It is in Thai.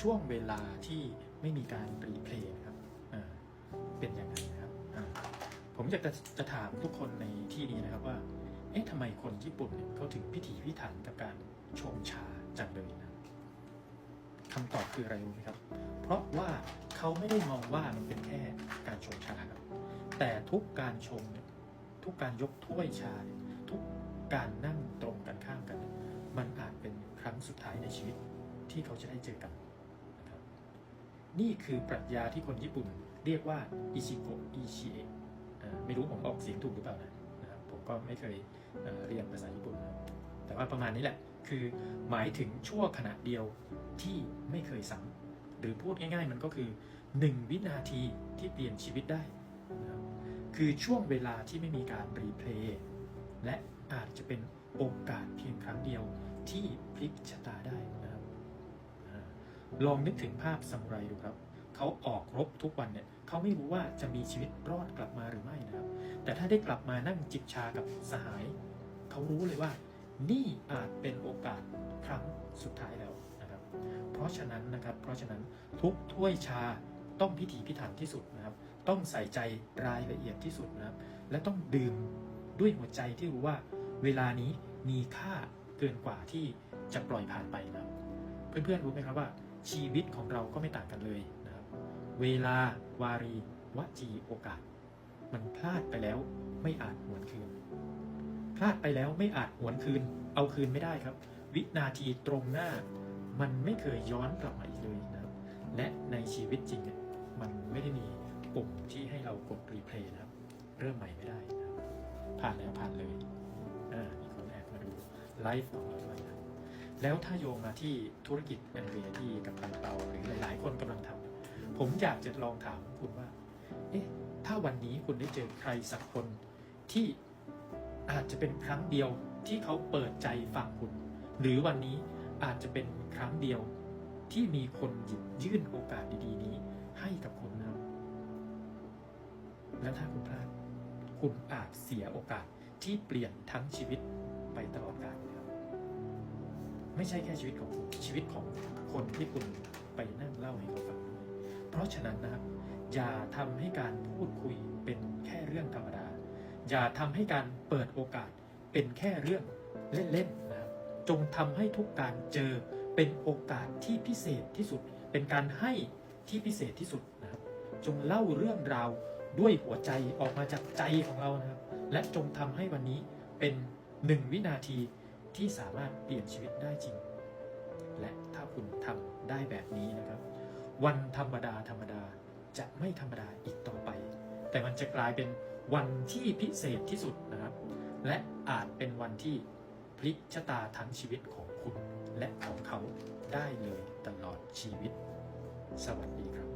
ช่วงเวลาที่ไม่มีการรีเพลย์นะครับเป็นยังไงนะครับ ผมอยากจะจะถามทุกคนในที่นี้นะครับว่า เอ๊ะทำไมคนญี่ปุ่นเนี่ยเขาถึงพิถีพิถันกับการชงชาจังเลยนะคำตอบคืออะไรรู้ไหมครับ เพราะว่าเขาไม่ได้มองว่ามันเป็นแค่การชงชาครับ แต่ทุกการชงเนี่ยทุกการยกถ้วยชา ทุกการนั่งตรงกันข้ามกัน มันอาจเป็นครั้งสุดท้ายในชีวิตที่เขาจะได้เจอกัน นี่คือปรัชญาที่คนญี่ปุ่นเรียกว่าอิชิโกอิชิเอะไม่รู้ผมออกเสียงถูกหรือเปล่านะนะครับผมก็ไม่เคยเรียนภาษาญี่ปุ่นนะแต่ว่าประมาณนี้แหละ คือหมายถึงชั่วขณะเดียวที่ไม่เคยซ้ำหรือพูดง่ายๆ มันก็คือ 1 วินาทีที่เปลี่ยนชีวิตได้นะคือช่วงเวลาที่ไม่มีการรีเพลย์และอาจจะเป็นโอกาสเพียงครั้งเดียวที่พลิกชะตาได้นะ ลองนึกถึงภาพซามูไรดูครับ เขาออกรบทุกวันเนี่ยเขาไม่รู้ว่าจะมีชีวิตรอดกลับมาหรือไม่นะครับ แต่ถ้าได้กลับมานั่งจิบชากับสหาย เขารู้เลยว่า นี่อาจเป็นโอกาสครั้งสุดท้ายแล้วนะครับ เพราะฉะนั้นนะครับ เพราะฉะนั้นทุกถ้วยชาต้องพิถีพิถันที่สุดนะครับ ต้องใส่ใจรายละเอียดที่สุดนะครับ และต้องดื่มด้วยหัวใจที่รู้ว่าเวลานี้มีค่าเกินกว่าที่จะปล่อยผ่านไปนะเพื่อนๆรู้ไหมครับว่า ชีวิตของเราก็ไม่ต่างกันเลยนะครับ เวลาวารีวจีโอกาส มันพลาดไปแล้วไม่อาจหวนคืน พลาดไปแล้วไม่อาจหวนคืน เอาคืนไม่ได้ครับ วินาทีตรงหน้า มันไม่เคยย้อนกลับมาอีกเลยนะครับ และในชีวิตจริงเนี่ยมันไม่ได้มีปุ่มที่ให้เรากดรีเพลย์นะครับ เริ่มใหม่ไม่ได้นะครับผ่านแล้วผ่านเลยอ่ามีคนแอบมาดูไลฟ์ของเราด้วยนะ แล้วถ้าโยงมาที่ธุรกิจแอนเรียที่กับตันเปาหรือหลาย ๆ คนกำลังทำผมอยากจะลองถามคุณว่า เอ๊ะ ถ้าวันนี้คุณได้เจอใครสักคนที่อาจจะเป็นครั้งเดียวที่เขาเปิดใจฟังคุณ หรือวันนี้อาจจะเป็นครั้งเดียวที่มีคนหยิบยื่นโอกาสดี ๆ นี้ ให้กับคุณนะแล้วถ้าคุณพลาด คุณอาจเสียโอกาสที่เปลี่ยนทั้งชีวิตไปตลอดกาลนะ ไม่ใช่แค่ชีวิตของคุณชีวิตของคนที่คุณไปนั่งเล่าให้เขาฟังด้วยเพราะฉะนั้นนะครับ อย่าทำให้การพูดคุยเป็นแค่เรื่องธรรมดา อย่าทำให้การเปิดโอกาสเป็นแค่เรื่องเล่นๆนะครับจงทำให้ทุกการเจอเป็นโอกาสที่พิเศษที่สุด เป็นการให้ที่พิเศษที่สุดนะครับ จงเล่าเรื่องราวด้วยหัวใจออกมาจากใจของเรานะครับ และจงทำให้วันนี้เป็นหนึ่งวินาที ที่สามารถเปลี่ยนชีวิตได้จริง และถ้าคุณทำได้แบบนี้นะครับ วันธรรมดาธรรมดาจะไม่ธรรมดาอีกต่อไป แต่มันจะกลายเป็นวันที่พิเศษที่สุดนะครับ และอาจเป็นวันที่พลิกชะตาทั้งชีวิตของคุณและของเขาได้เลยตลอดชีวิต สวัสดีครับ